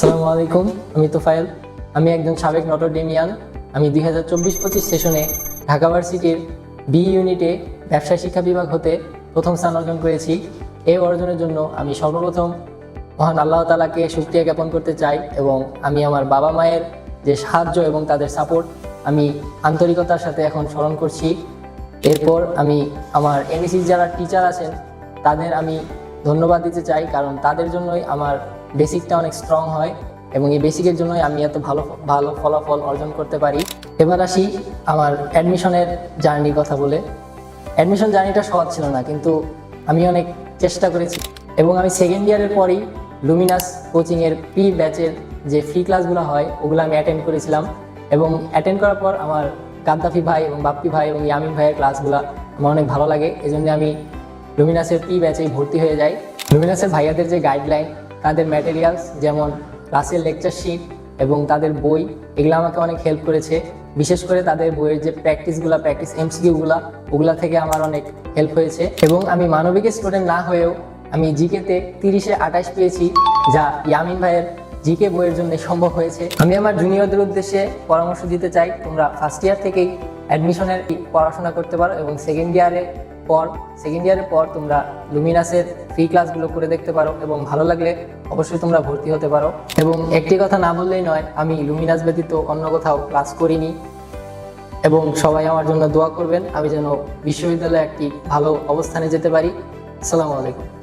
আসসালামু আলাইকুম, আমি তোফায়েল। আমি একজন সাবেক নটরডেমিয়ান। আমি দুই হাজার চব্বিশ পঁচিশ সেশনে ঢাকা ভার্সিটির বি ইউনিটে ব্যবসায় শিক্ষা বিভাগ হতে প্রথম স্থান অর্জন করেছি। এই অর্জনের জন্য আমি সর্বপ্রথম মহান আল্লাহ তালাকে সুক্রিয়া জ্ঞাপন করতে চাই এবং আমি আমার বাবা মায়ের যে সাহায্য এবং তাদের সাপোর্ট আমি আন্তরিকতার সাথে এখন স্মরণ করছি। এরপর আমি আমার এনএসির যারা টিচার আছেন, তাদের আমি ধন্যবাদ দিতে চাই, কারণ তাদের জন্যই আমার বেসিকটা অনেক স্ট্রং হয় এবং এই বেসিকের জন্যই আমি এত ভালো ভালো ফলাফল অর্জন করতে পারি। এবার আসি আমার অ্যাডমিশনের জার্নির কথা বলে। অ্যাডমিশন জার্নিটা সহজ ছিল না, কিন্তু আমি অনেক চেষ্টা করেছি এবং আমি সেকেন্ড ইয়ারের পরই লুমিনাস কোচিংয়ের প্রি ব্যাচের যে ফ্রি ক্লাসগুলো হয়, ওগুলো আমি অ্যাটেন্ড করেছিলাম এবং অ্যাটেন্ড করার পর আমার গাদ্দাফি ভাই এবং বাপ্পি ভাই এবং ইয়ামিন ভাইয়ের ক্লাসগুলো আমার অনেক ভালো লাগে। এই জন্য আমি লুমিনাসের প্রি ব্যাচেই ভর্তি হয়ে যাই লুমিনাসের ভাইয়াদের যে গাইডলাইন তাদের ম্যাটেরিয়ালস যেমন ক্লাসের লেকচার শিট এবং তাদের বই, এগুলো আমাকে অনেক হেল্প করেছে। বিশেষ করে তাদের বইয়ের যে প্র্যাকটিসগুলো প্র্যাকটিস এমসিকিউগুলো ওগুলা থেকে আমার অনেক হেল্প হয়েছে। এবং আমি মানবিক স্টুডেন্ট না হয়েও আমি জিকেতে তিরিশে আঠাশ পেয়েছি, যা ইয়ামিন ভাইয়ের জিকে বইয়ের জন্য সম্ভব হয়েছে। আমি আমার জুনিয়রদের উদ্দেশ্যে পরামর্শ দিতে চাই, তোমরা ফার্স্ট ইয়ার থেকেই অ্যাডমিশনের পড়াশোনা করতে পারো এবং সেকেন্ড ইয়ারে পর সেকেন্ড ইয়ারের পর তোমরা লুমিনাসের ফ্রি ক্লাসগুলো করে দেখতে পারো এবং ভালো লাগলে অবশ্যই তোমরা ভর্তি হতে পারো। এবং একটি কথা না বললেই নয়, আমি লুমিনাস ব্যতীত অন্য কোথাও ক্লাস করিনি। এবং সবাই আমার জন্য দোয়া করবেন, আমি যেন বিশ্ববিদ্যালয়ে একটি ভালো অবস্থানে যেতে পারি। আসসালামু আলাইকুম।